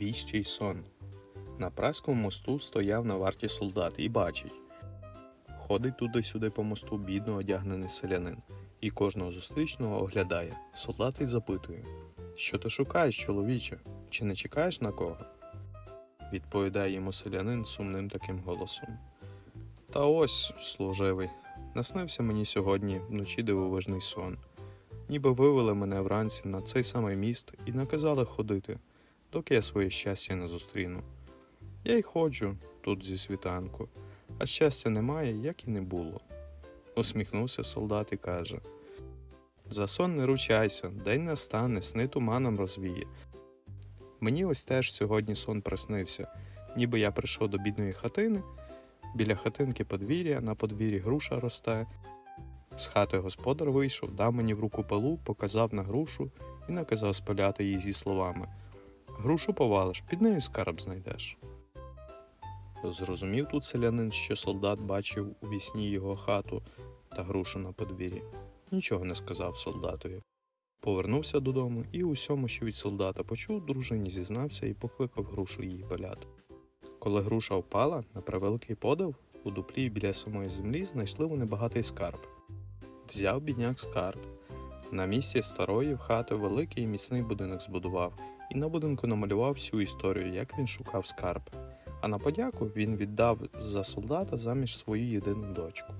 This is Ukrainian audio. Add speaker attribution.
Speaker 1: Віщий сон. На Праському мосту стояв на варті солдат і бачить. Ходить туди-сюди по мосту бідно одягнений селянин, і кожного зустрічного оглядає. Солдат і запитує: Що ти шукаєш, чоловіче? Чи не чекаєш на кого? Відповідає йому селянин сумним таким голосом. Та ось, служивий, наснився мені сьогодні вночі дивовижний сон. Ніби вивели мене вранці на цей самий міст і наказали ходити, доки я своє щастя не зустріну. Я й ходжу тут зі світанку, а щастя немає, як і не було. Усміхнувся солдат і каже: За сон не ручайся, день настане, сни туманом розвіє. Мені ось теж сьогодні сон приснився, ніби я прийшов до бідної хатини, біля хатинки подвір'я, на подвір'ї груша росте. З хати господар вийшов, дав мені в руку пилу, показав на грушу і наказав спаляти її зі словами: Грушу повалиш, під нею скарб знайдеш. Зрозумів тут селянин, що солдат бачив у вісні його хату та грушу на подвір'ї. Нічого не сказав солдатові. Повернувся додому і усьому, що від солдата почув, дружині зізнався і покликав грушу її паляти. Коли груша впала, на превеликий подив, у дуплі біля самої землі знайшли вони багатий скарб. Взяв бідняк скарб. На місці старої в хати великий і міцний будинок збудував, і на будинку намалював всю історію, як він шукав скарб. А на подяку він віддав за солдата заміж свою єдину дочку.